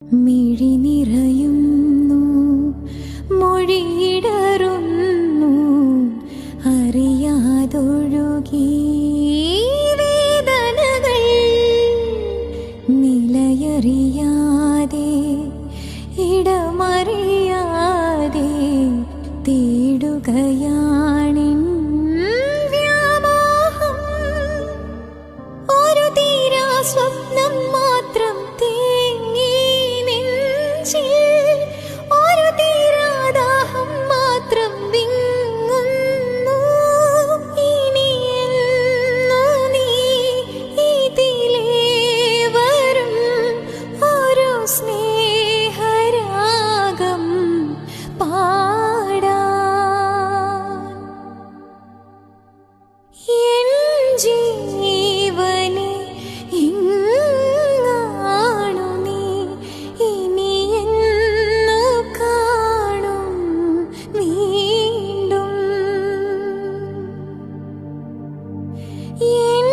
മിഴി നിറയുന്നു മൊഴിയിടറുന്നു അറിയാതൊഴുകി വേദനകൾ നിലയറിയാതെ ഇടമറിയാതെ തേടുകയാണിൻ വ്യാമോഹം. ഒരു 因